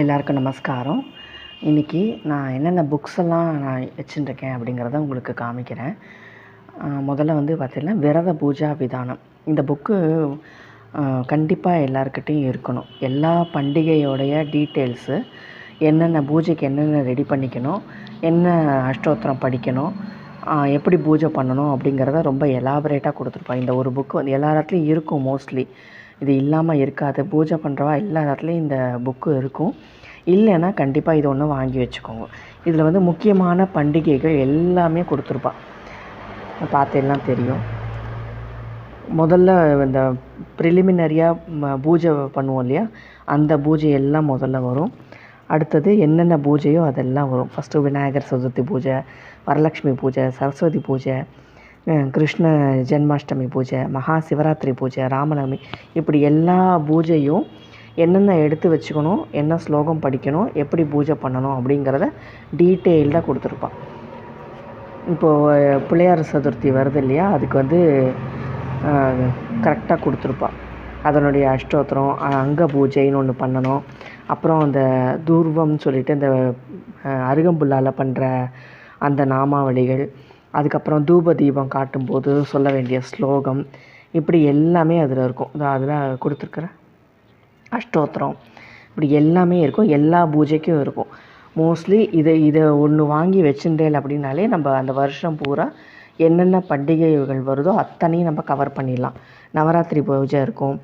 எல்லாருக்கும் நமஸ்காரம். இன்றைக்கி நான் என்னென்ன புக்ஸ் எல்லாம் நான் வச்சுட்டுருக்கேன் அப்படிங்கிறத உங்களுக்கு காமிக்கிறேன். முதல்ல வந்து பார்த்திங்கன்னா விரத பூஜா விதானம். இந்த புக்கு கண்டிப்பாக எல்லாருக்கிட்டேயும் இருக்கணும். எல்லா பண்டிகையோடைய டீட்டெயில்ஸு என்னென்ன பூஜைக்கு என்னென்ன ரெடி பண்ணிக்கணும் என்ன அஷ்டோத்திரம் படிக்கணும் எப்படி பூஜை பண்ணணும் அப்படிங்கிறத ரொம்ப எலாபரேட்டாக கொடுத்துருப்பாங்க. இந்த ஒரு புக்கு வந்து எல்லா இடத்துலையும் இருக்கும் மோஸ்ட்லி இது இல்லாமல் இருக்காது. பூஜை பண்ணுறவா எல்லா இடத்துலையும் இந்த புக்கு இருக்கும். இல்லைன்னா கண்டிப்பாக இது ஒன்று வாங்கி வச்சுக்கோங்க. இதில் வந்து முக்கியமான பண்டிகைகள் எல்லாமே கொடுத்துருப்பா. பார்த்தெல்லாம் தெரியும். முதல்ல இந்த ப்ரிலிமினரியாக பூஜை பண்ணுவோம் இல்லையா? அந்த பூஜை எல்லாம் முதல்ல வரும். அடுத்தது என்னென்ன பூஜையோ அதெல்லாம் வரும். ஃபஸ்ட்டு விநாயகர் சதுர்த்தி பூஜை வரலக்ஷ்மி பூஜை சரஸ்வதி பூஜை கிருஷ்ண ஜென்மாஷ்டமி பூஜை மகா சிவராத்திரி பூஜை ராமநவமி இப்படி எல்லா பூஜையும் என்னென்ன எடுத்து வச்சுக்கணும் என்ன ஸ்லோகம் படிக்கணும் எப்படி பூஜை பண்ணணும் அப்படிங்கிறத டீட்டெயில்டாக கொடுத்துருப்பான். இப்போது பிள்ளையார் சதுர்த்தி வருது இல்லையா? அதுக்கு வந்து கரெக்டாக கொடுத்துருப்பான். அதனுடைய அஷ்டோத்திரம் அங்க பூஜைன்னு ஒன்று பண்ணணும். அப்புறம் அந்த தூர்வம்னு சொல்லிட்டு இந்த அருகம்புல்லால் பண்ணுற அந்த நாமாவளிகள் அதுக்கப்புறம் தூப தீபம் காட்டும்போது சொல்ல வேண்டிய ஸ்லோகம். இப்படி எல்லாமே அதில் இருக்கும். அதில் கொடுத்துருக்குற அஷ்டோத்திரம். இப்படி எல்லாமே இருக்கும். எல்லா பூஜைக்கும் இருக்கும். மோஸ்ட்லி இதை இதை ஒன்று வாங்கி வச்சுட்டேல் அப்படின்னாலே நம்ம அந்த வருஷம் பூரா என்னென்ன பண்டிகைகள் வருதோ அத்தனையும் நம்ம கவர் பண்ணிடலாம். நவராத்திரி பூஜை இருக்கும்.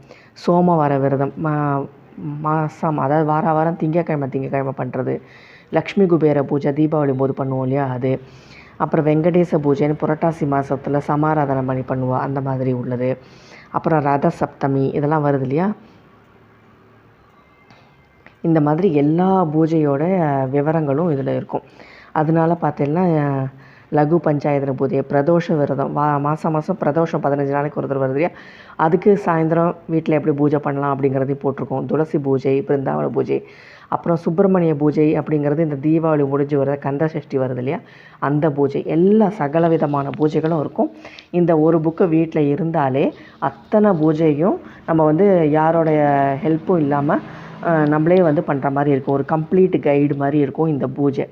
சோமவார விரதம் மா மாதம் அதாவது வார வாரம் திங்கக்கிழமை திங்கக்கிழமை பண்ணுறது லக்ஷ்மி குபேர பூஜை தீபாவளி போது பண்ணுவோம் இல்லையா அது. அப்புறம் வெங்கடேச பூஜைன்னு புரட்டாசி மாதத்தில் சமாராதனை பண்ணி பண்ணுவோம் அந்த மாதிரி உள்ளது. அப்புறம் ரத சப்தமி இதெல்லாம் வருது இல்லையா? இந்த மாதிரி எல்லா பூஜையோட விவரங்களும் இதில் இருக்கும். அதனால பார்த்தீங்கன்னா லகு பஞ்சாயத்தன பூஜை பிரதோஷ விரதம். வா மாதம் மாதம் பிரதோஷம் பதினஞ்சு நாளைக்கு ஒருத்தர் வருது இல்லையா? அதுக்கு சாயந்தரம் வீட்டில் எப்படி பூஜை பண்ணலாம் அப்படிங்கிறதையும் போட்டிருக்கோம். துளசி பூஜை பிருந்தாவன பூஜை அப்புறம் சுப்பிரமணிய பூஜை அப்படிங்கிறது இந்த தீபாவளி முடிஞ்சு வர கந்த சஷ்டி வருது இல்லையா? அந்த பூஜை. எல்லா சகல விதமான பூஜைகளும் இருக்கும். இந்த ஒரு புக்கு வீட்டில் இருந்தாலே அத்தனை பூஜையும் நம்ம வந்து யாரோடைய ஹெல்ப்பும் இல்லாமல் நம்மளே வந்து பண்ணுற மாதிரி இருக்கும். ஒரு கம்ப்ளீட் கைடு மாதிரி இருக்கும் இந்த பூஜை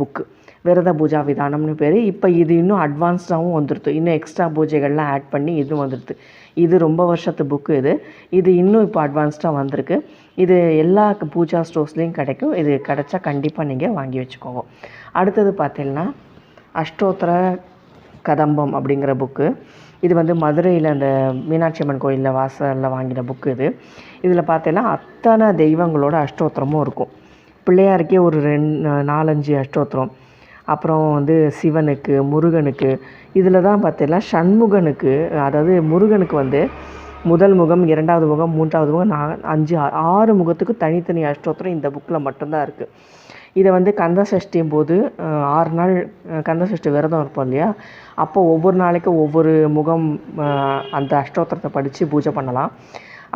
புக்கு விரத பூஜா விதானம்னு பேர். இப்போ இது இன்னும் அட்வான்ஸ்டாகவும் வந்துடுது இன்னும் எக்ஸ்ட்ரா பூஜைகள்லாம் ஆட் பண்ணி இதுவும் வந்துடுது இது ரொம்ப வருஷத்து புக்கு இது. இது இன்னும் இப்போ அட்வான்ஸ்டாக வந்திருக்கு. இது எல்லா பூஜா ஸ்டோர்ஸ்லேயும் கிடைக்கும். இது கிடச்சா கண்டிப்பாக நீங்கள் வாங்கி வச்சுக்கோங்க. அடுத்தது பார்த்தீங்கன்னா அஷ்டோத்திர கதம்பம் அப்படிங்கிற புக்கு இது வந்து மதுரையில் அந்த மீனாட்சி அம்மன் கோயிலில் வாசலில் வாங்கின புக்கு இது. இதில் பார்த்தீங்கன்னா அத்தனை தெய்வங்களோட அஷ்டோத்திரமும் இருக்கும். பிள்ளையாருக்கே ஒரு ரெண்டு நாலஞ்சு அஷ்டோத்திரம். அப்புறம் வந்து சிவனுக்கு முருகனுக்கு இதில் தான் பார்த்தீங்கன்னா சண்முகனுக்கு அதாவது முருகனுக்கு வந்து முதல் முகம் இரண்டாவது முகம் மூன்றாவது முகம் நா அஞ்சு ஆறு முகத்துக்கு தனித்தனி அஷ்டோத்திரம் இந்த புக்கில் மட்டும்தான் இருக்குது இதை வந்து கந்த சஷ்டியும் போது ஆறு நாள் கந்த சஷ்டி விரதம் இருப்போம் இல்லையா? அப்போ ஒவ்வொரு நாளைக்கும் ஒவ்வொரு முகம் அந்த அஷ்டோத்திரத்தை படித்து பூஜை பண்ணலாம்.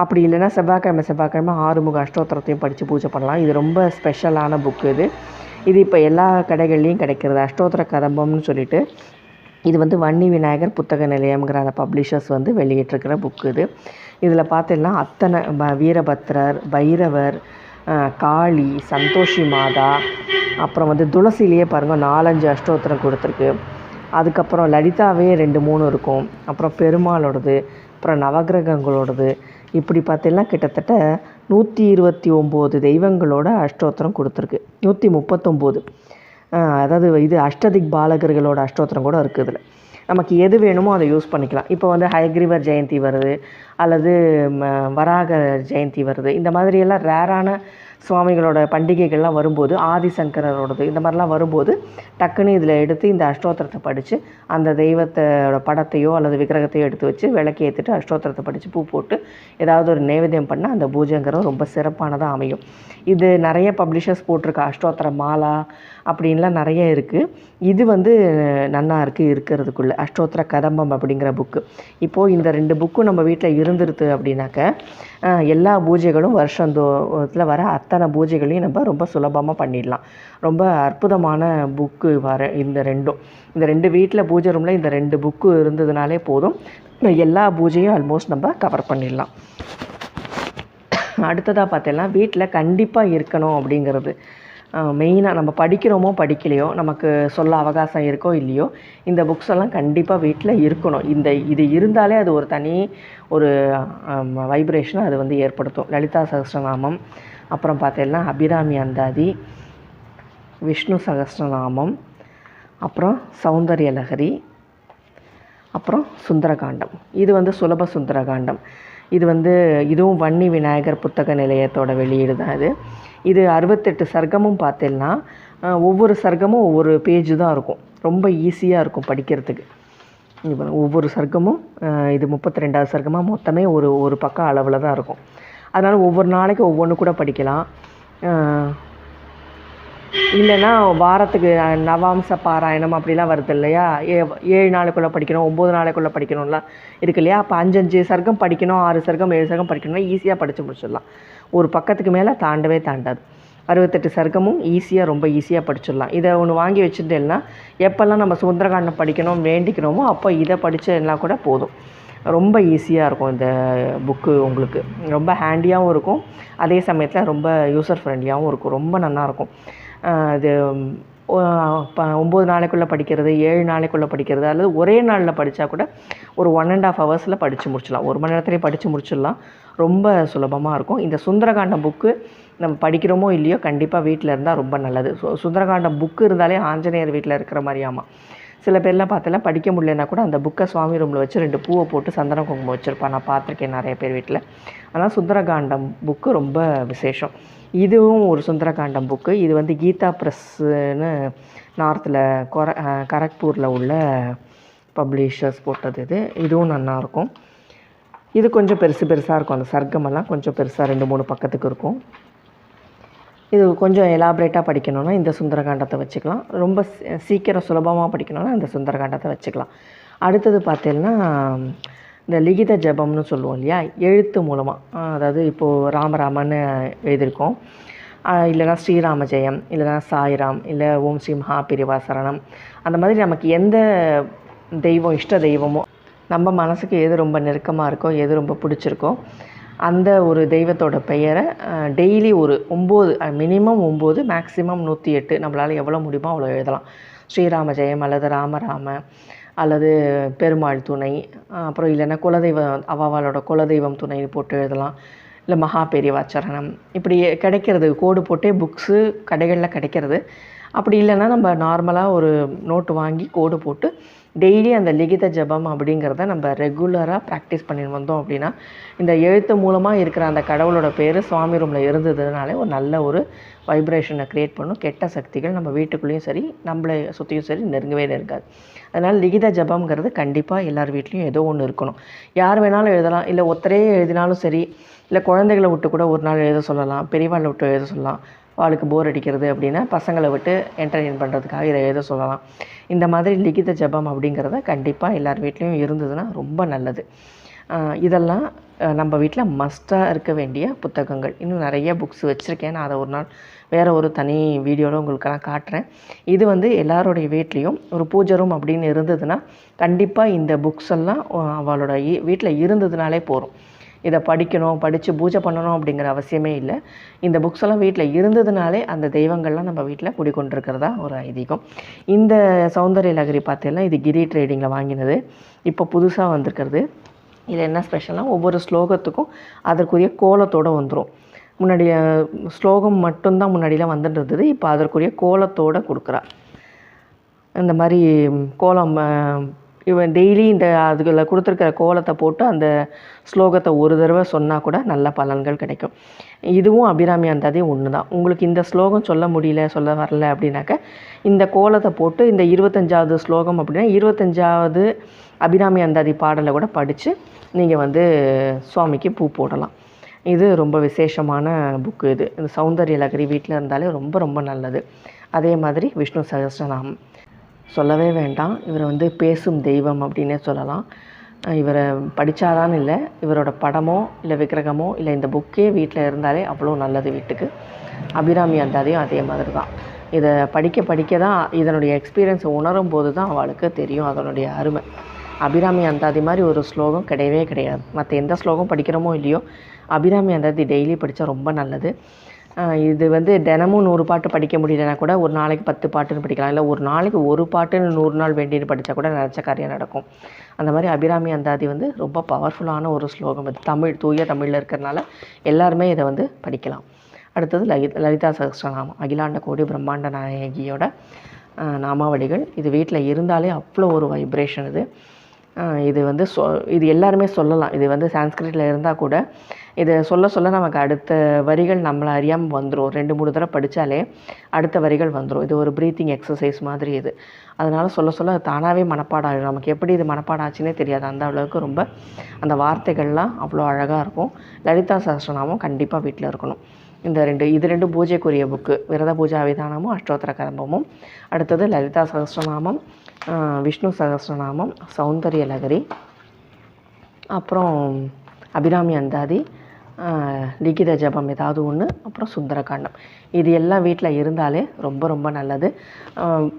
அப்படி இல்லைன்னா செவ்வாய்க்கிழமை செவ்வாய்க்கிழமை ஆறு முக அஷ்டோத்திரத்தையும் படித்து பூஜை பண்ணலாம். இது ரொம்ப ஸ்பெஷலான புக்கு இது. இது இப்போ எல்லா கடைகள்லேயும் கிடைக்கிறது. அஷ்டோத்திர கதம்பம்னு சொல்லிட்டு இது வந்து வன்னி விநாயகர் புத்தக நிலையம்ங்கிற அந்த பப்ளிஷர்ஸ் வந்து வெளியிட்டிருக்கிற புக்கு இது. இதில் பார்த்தீங்கன்னா அத்தனை ப வீரபத்ரர் பைரவர் காளி சந்தோஷி மாதா அப்புறம் வந்து துளசிலேயே பாருங்கள் நாலஞ்சு அஷ்டோத்திரம் கொடுத்துருக்கு. அதுக்கப்புறம் லலிதாவே ரெண்டு மூணு இருக்கும். அப்புறம் பெருமாளோடது அப்புறம் நவகிரகங்களோடது. இப்படி பார்த்தீங்கன்னா கிட்டத்தட்ட நூற்றி இருபத்தி ஒம்பது தெய்வங்களோட அஷ்டோத்திரம் கொடுத்துருக்கு. நூற்றி முப்பத்தொம்போது. அதாவது இது அஷ்டதிக் பாலகர்களோட அஷ்டோத்திரம் கூட இருக்குது இதில். நமக்கு எது வேணுமோ அதை யூஸ் பண்ணிக்கலாம். இப்போ வந்து ஹயக்ரிவர் ஜெயந்தி வருது அல்லது வராக ஜெயந்தி வருது. இந்த மாதிரியெல்லாம் ரேரான சுவாமிகளோட பண்டிகைகள்லாம் வரும்போது ஆதிசங்கரோடது இந்த மாதிரிலாம் வரும்போது டக்குன்னு இதில் எடுத்து இந்த அஷ்டோத்திரத்தை படித்து அந்த தெய்வத்தோட படத்தையோ அல்லது விக்கிரகத்தையோ எடுத்து வச்சு விளக்கி ஏற்றிட்டு அஷ்டோத்திரத்தை படித்து பூ போட்டு ஏதாவது ஒரு நைவேத்தியம் பண்ணால் அந்த பூஜைங்கிறது ரொம்ப சிறப்பானதாக அமையும். இது நிறைய பப்ளிஷர்ஸ் போட்டிருக்க அஷ்டோத்திர மாலா அப்படின்லாம் நிறைய இருக்குது இது வந்து நன்னா இருக்குது இருக்கிறதுக்குள்ளே. அஷ்டோத்திர கதம்பம் அப்படிங்கிற புக்கு. இப்போது இந்த ரெண்டு புக்கும் நம்ம வீட்டில் இருந்துருது அப்படின்னாக்க எல்லா பூஜைகளும் வருஷந்தோத்தில் வர அத்தனை பூஜைகளையும் நம்ம ரொம்ப சுலபமாக பண்ணிடலாம். ரொம்ப அற்புதமான புக்கு வர இந்த ரெண்டும். இந்த ரெண்டு வீட்டில் பூஜை ரூமில் இந்த ரெண்டு புக்கு இருந்ததுனாலே போதும். எல்லா பூஜையும் ஆல்மோஸ்ட் நம்ம கவர் பண்ணிடலாம். அடுத்ததாக பார்த்தீங்கன்னா வீட்டில் கண்டிப்பாக இருக்கணும் அப்படிங்கிறது. மெயினாக நம்ம படிக்கிறோமோ படிக்கலையோ நமக்கு சொல்ல அவகாசம் இருக்கோ இல்லையோ இந்த புக்ஸ் எல்லாம் கண்டிப்பாக வீட்டில் இருக்கணும். இந்த இது இருந்தாலே அது ஒரு தனி ஒரு வைப்ரேஷனை அது வந்து ஏற்படுத்தும். லலிதா சகஸ்ரநாமம் அப்புறம் பார்த்தீங்கன்னா அபிராமி அந்தாதி விஷ்ணு சகஸ்ரநாமம் அப்புறம் சௌந்தர்ய லகரி அப்புறம் சுந்தரகாண்டம். இது வந்து சுலப சுந்தரகாண்டம். இது வந்து இதுவும் வன்னி விநாயகர் புத்தக நிலையத்தோட வெளியீடு தான் இது இது அறுபத்தெட்டு சர்க்கமும் பார்த்தேன்னா ஒவ்வொரு சர்க்கமும் ஒவ்வொரு பேஜு தான் இருக்கும். ரொம்ப ஈஸியாக இருக்கும் படிக்கிறதுக்கு. ஒவ்வொரு சர்க்கமும் இது முப்பத்தி ரெண்டாவது சர்க்கமாக மொத்தமே ஒரு ஒரு பக்கம் அளவில் தான் இருக்கும். அதனால் ஒவ்வொரு நாளைக்கு ஒவ்வொன்று கூட படிக்கலாம். இல்லைன்னா வாரத்துக்கு நவாம்ச பாராயணம் அப்படிலாம் வருது இல்லையா? ஏ ஏழு நாளைக்குள்ளே படிக்கணும் ஒம்பது நாளைக்குள்ளே படிக்கணும்லாம் இருக்கு இல்லையா? அப்போ அஞ்சஞ்சு சர்க்கம் படிக்கணும் ஆறு சர்க்கம் ஏழு சர்க்கம் படிக்கணும்னா ஈஸியாக படித்து முடிச்சிடலாம். ஒரு பக்கத்துக்கு மேலே தாண்டவே தாண்டாது. அறுபத்தெட்டு சர்க்கமும் ஈஸியாக ரொம்ப ஈஸியாக படிச்சிடலாம். இதை ஒன்று வாங்கி வச்சுட்டேன்னா எப்போல்லாம் நம்ம சுந்தரகாண்டம் படிக்கணும் வேண்டிக்கிறோமோ அப்போ இதை படித்தேன்னா கூட போதும். ரொம்ப ஈஸியாக இருக்கும் இந்த புக்கு உங்களுக்கு. ரொம்ப ஹேண்டியாகவும் இருக்கும். அதே சமயத்தில் ரொம்ப யூசர் ஃப்ரெண்ட்லியாகவும் இருக்கும். ரொம்ப நல்லாயிருக்கும் இது ஒம்பது நாளைக்குள்ளே படிக்கிறது ஏழு நாளைக்குள்ளே படிக்கிறது அல்லது ஒரே நாளில் படித்தா கூட ஒரு ஒன் அண்ட் ஆஃப் ஹவர்ஸில் படித்து முடிச்சிடலாம். ஒரு மணி நேரத்துலேயே படித்து முடிச்சிடலாம். ரொம்ப சுலபமாக இருக்கும். இந்த சுந்தரகாண்டம் புக்கு நம்ம படிக்கிறோமோ இல்லையோ கண்டிப்பாக வீட்டில் இருந்தால் ரொம்ப நல்லது. ஸோ சுந்தரகாண்டம் புக்கு இருந்தாலே ஆஞ்சநேயர் வீட்டில் இருக்கிற மாதிரியாமா. சில பேர்லாம் பார்த்தெல்லாம் படிக்க முடியலன்னா கூட அந்த புக்கை சுவாமி ரூமில் வச்சு ரெண்டு பூவை போட்டு சந்தன குங்குமம் வச்சுருப்பான். நான் பார்த்துருக்கேன் நிறைய பேர் வீட்டில் ஆனால் சுந்தரகாண்டம் புக்கு ரொம்ப விசேஷம். இதுவும் ஒரு சுந்தரகாண்டம் புக்கு. இது வந்து கீதா ப்ரெஸ்ஸுன்னு நார்த்தில் கொர கரக்பூரில் உள்ள பப்ளிஷர்ஸ் போட்டது இது. இதுவும் நல்லாயிருக்கும் இது கொஞ்சம் பெருசு பெருசாக இருக்கும். அந்த சர்க்கமெல்லாம் கொஞ்சம் பெருசாக ரெண்டு மூணு பக்கத்துக்கு இருக்கும். இது கொஞ்சம் எலாபரேட்டாக படிக்கணும்னா இந்த சுந்தரகாண்டத்தை வச்சுக்கலாம். ரொம்ப சீக்கிரம் சுலபமாக படிக்கணும்னா இந்த சுந்தரகாண்டத்தை வச்சுக்கலாம். அடுத்தது பார்த்தீங்கன்னா இந்த லிகித ஜபம்னு சொல்லுவோம் இல்லையா? எழுத்து மூலமாக அதாவது இப்போது ராமராமன்னு எழுதியிருக்கோம். இல்லைனா இல்லைன்னா ஸ்ரீராம ஜெயம் இல்லைன்னா சாய்ராம் இல்லை ஓம் ஸ்ரீ மகாபிரிவா சரணம் அந்த மாதிரி நமக்கு எந்த தெய்வம் இஷ்ட தெய்வமோ நம்ம மனசுக்கு எது ரொம்ப நெருக்கமாக இருக்கோ எது ரொம்ப பிடிச்சிருக்கோ அந்த ஒரு தெய்வத்தோட பெயரை டெய்லி ஒரு ஒம்பது மினிமம் ஒம்பது மேக்ஸிமம் நூற்றி எட்டு நம்மளால் எவ்வளோ முடியுமோ அவ்வளோ எழுதலாம். ஸ்ரீராம ஜெயம் அல்லது ராமராம அல்லது பெருமாள் துணை அப்புறம் இல்லைன்னா குலதெய்வம் அவாவாலோட குலதெய்வம் துணை போட்டு எழுதலாம். இல்லை மகா பெரியவா இப்படி கிடைக்கிறது கோடு போட்டே புக்ஸு கடைகளில் கிடைக்கிறது. அப்படி இல்லைன்னா நம்ம நார்மலாக ஒரு நோட்டு வாங்கி கோடு போட்டு டெய்லி அந்த லிகித ஜபம் அப்படிங்கிறத நம்ம ரெகுலராக ப்ராக்டிஸ் பண்ணி வந்தோம் அப்படின்னா இந்த எழுத்து மூலமாக இருக்கிற அந்த கடவுளோட பேர் சுவாமி ரூமில் இருந்ததுனாலே ஒரு நல்ல ஒரு வைப்ரேஷனை க்ரியேட் பண்ணும். கெட்ட சக்திகள் நம்ம வீட்டுக்குள்ளேயும் சரி நம்மளை சுற்றியும் சரி நெருங்கவே நெருங்காது. அதனால் லிகித ஜபம்ங்கிறது கண்டிப்பாக எல்லார் வீட்லேயும் ஏதோ ஒன்று இருக்கணும். யார் வேணாலும் எழுதலாம். இல்லை ஒத்தரையே எழுதினாலும் சரி இல்லை குழந்தைகளை விட்டு கூட ஒரு நாள் எழுத சொல்லலாம். பெரியவாளை விட்டு எழுத சொல்லலாம். அவளுக்கு போர் அடிக்கிறது அப்படின்னா பசங்களை விட்டு என்டர்டெயின் பண்ணுறதுக்காக இதை எழுத சொல்லலாம். இந்த மாதிரி லிகித ஜபம் அப்படிங்கிறத கண்டிப்பாக எல்லார் வீட்லேயும் இருந்ததுன்னா ரொம்ப நல்லது. இதெல்லாம் நம்ம வீட்டில் மஸ்ட்டாக இருக்க வேண்டிய புத்தகங்கள். இன்னும் நிறைய புக்ஸ் வச்சுருக்கேன். நான் அதை ஒரு நாள் வேறு ஒரு தனி வீடியோவில் உங்களுக்கெல்லாம் காட்டுறேன். இது வந்து எல்லாருடைய வீட்லேயும் ஒரு பூஜை ரூம் அப்படின்னு இருந்ததுன்னா கண்டிப்பாக இந்த புக்ஸ் எல்லாம் அவளோட வீட்டில் இருந்ததுனாலே போதும். இதை படிக்கணும் படித்து பூஜை பண்ணணும் அப்படிங்கிற அவசியமே இல்லை. இந்த புக்ஸ் எல்லாம் வீட்டில் இருந்ததுனாலே அந்த தெய்வங்கள்லாம் நம்ம வீட்டில் குடிக்கொண்டிருக்கிறதா ஒரு ஐதீகம். இந்த சௌந்தர்ய லகரி பார்த்தீங்கன்னா இது கிரி ட்ரேடிங்கில் வாங்கினது. இப்போ புதுசாக வந்திருக்கிறது. இது என்ன ஸ்பெஷல்னால் ஒவ்வொரு ஸ்லோகத்துக்கும் அதற்குரிய கோலத்தோடு வந்துடும் முன்னாடி ஸ்லோகம் மட்டும்தான் முன்னாடிலாம் வந்துட்டு இருந்தது இப்போ அதற்குரிய கோலத்தோடு கொடுக்குறா. இந்த மாதிரி கோலம் இவன் டெய்லி இந்த அதுக்குள்ள கொடுத்துருக்கிற கோலத்தை போட்டு அந்த ஸ்லோகத்தை ஒரு தடவை சொன்னால் கூட நல்ல பலன்கள் கிடைக்கும். இதுவும் அபிராமி அந்தாதே ஒன்று தான் உங்களுக்கு இந்த ஸ்லோகம் சொல்ல முடியல சொல்ல வரல அப்படின்னாக்க இந்த கோலத்தை போட்டு இந்த இருபத்தஞ்சாவது ஸ்லோகம் அப்படின்னா இருபத்தஞ்சாவது அபிராமி அந்தாதி பாடலை கூட படித்து நீங்கள் வந்து சுவாமிக்கு பூ போடலாம். இது ரொம்ப விசேஷமான புக்கு இது. இந்த சௌந்தர்ய லகரி வீட்டில் இருந்தாலே ரொம்ப ரொம்ப நல்லது. அதே மாதிரி விஷ்ணு சகஸ்ரநாமம் சொல்லவே வேண்டாம். இவர் வந்து பேசும் தெய்வம் அப்படின்னே சொல்லலாம். இவரை படித்தாதான் இல்லை. இவரோட படமோ இல்லை விக்கிரகமோ இல்லை இந்த புக்கே வீட்டில் இருந்தாலே அவ்வளோ நல்லது வீட்டுக்கு. அபிராமி அந்தாதையும் அதே மாதிரி தான் இதை படிக்க படிக்க தான் இதனுடைய எக்ஸ்பீரியன்ஸை உணரும் போது தான் அவளுக்கு தெரியும் அதனுடைய அருமை. அபிராமி அந்தாதி மாதிரி ஒரு ஸ்லோகம் கிடையவே கிடையாது. மற்ற எந்த ஸ்லோகம் படிக்கிறோமோ இல்லையோ அபிராமி அந்தாதி டெய்லி படித்தா ரொம்ப நல்லது. இது வந்து தினமும் நூறு பாட்டு படிக்க முடியலனா கூட ஒரு நாளைக்கு பத்து பாட்டுன்னு படிக்கலாம். இல்லை ஒரு நாளைக்கு ஒரு பாட்டுன்னு நூறு நாள் வேண்டின்னு படித்தா கூட நினச்ச காரியம் நடக்கும். அந்த மாதிரி அபிராமி அந்தாதி வந்து ரொம்ப பவர்ஃபுல்லான ஒரு ஸ்லோகம். இது தமிழ் தூய தமிழில் இருக்கிறனால எல்லாருமே இதை வந்து படிக்கலாம். அடுத்தது லலித் லலிதா சகஸ்ரநாமம் அகிலாண்ட கோடி பிரம்மாண்ட நாயகியோட நாமாவடிகள் நாமாவளிகள். இது வீட்டில் இருந்தாலே அவ்வளோ ஒரு வைப்ரேஷன் இது. இது வந்து சொ இது எல்லாருமே சொல்லலாம். இது வந்து சான்ஸ்கிரிட்டில் இருந்தால் கூட இதை சொல்ல சொல்ல நமக்கு அடுத்த வரிகள் நம்மளை அறியாமல் வந்துடும் ரெண்டு மூணு தடவை படித்தாலே அடுத்த வரிகள் வந்துடும் இது ஒரு ப்ரீத்திங் எக்ஸசைஸ் மாதிரி இது. அதனால் சொல்ல சொல்ல அது தானாகவே மனப்பாடம் நமக்கு எப்படி இது மனப்பாடாச்சுன்னே தெரியாது. அந்த அளவுக்கு ரொம்ப அந்த வார்த்தைகள்லாம் அவ்வளோ அழகாக இருக்கும். லலிதா சஹஸ்ரநாமம் கண்டிப்பாக வீட்டில் இருக்கணும். இந்த ரெண்டு இது ரெண்டு பூஜைக்குரிய புக்கு விரத பூஜா விதானமும் அஷ்டோத்திர கதம்பமும் அடுத்தது லலிதா சகஸ்ரநாமம் விஷ்ணு சகஸ்ரநாமம் சௌந்தரிய லகரி அப்புறம் அபிராமி அந்தாதி லிகித ஜபம் ஏதாவது ஒன்று அப்புறம் சுந்தரகாண்டம். இது எல்லாம் வீட்டில் இருந்தாலே ரொம்ப ரொம்ப நல்லது.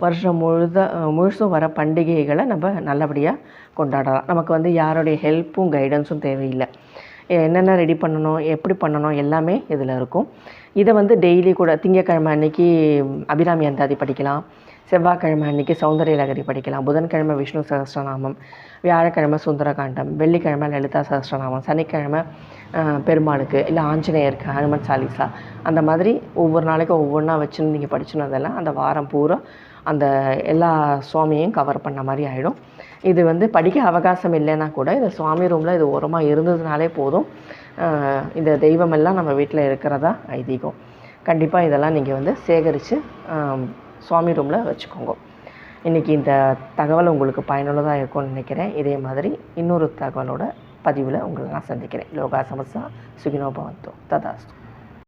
வருஷம் முழுத முழுசும் வர பண்டிகைகளை நம்ம நல்லபடியாக கொண்டாடலாம். நமக்கு வந்து யாருடைய ஹெல்ப்பும் கைடன்ஸும் தேவையில்லை. என்னென்ன ரெடி பண்ணணும் எப்படி பண்ணணும் எல்லாமே இதில் இருக்கும். இதை வந்து டெய்லி கூட திங்கக்கிழமை அன்னைக்கு அபிராமி அந்தாதி படிக்கலாம். செவ்வாய்க்கிழமை அன்னைக்கு சௌந்தரிய லகரி படிக்கலாம். புதன்கிழமை விஷ்ணு சகஸ்ரநாமம் வியாழக்கிழமை சுந்தரகாண்டம் வெள்ளிக்கிழமை லலிதா சகஸ்ரநாமம் சனிக்கிழமை பெருமாளுக்கு இல்லை ஆஞ்சநேயருக்கு ஹனுமன் சாலிசா அந்த மாதிரி ஒவ்வொரு நாளைக்கும் ஒவ்வொன்றா வச்சுன்னு நீங்கள் படிச்சுனதெல்லாம் அந்த வாரம் பூரா அந்த எல்லா சுவாமியையும் கவர் பண்ண மாதிரி ஆகிடும் இது வந்து படிக்க அவகாசம் இல்லைன்னா கூட இந்த சுவாமி ரூமில் இது ஓரமாக இருந்ததுனாலே போதும். இந்த தெய்வமெல்லாம் நம்ம வீட்டில் இருக்கிறதா ஐதீகம். கண்டிப்பாக இதெல்லாம் நீங்கள் வந்து சேகரித்து சுவாமி ரூமில் வச்சுக்கோங்க. இன்றைக்கி இந்த தகவல் உங்களுக்கு பயனுள்ளதாக இருக்கும்னு நினைக்கிறேன். இதே மாதிரி இன்னொரு தகவலோட பதிவில் உங்களை நான் சந்திக்கிறேன். லோகா சமஸ்தா சுகினோ பவந்தோ ததாஸ்து.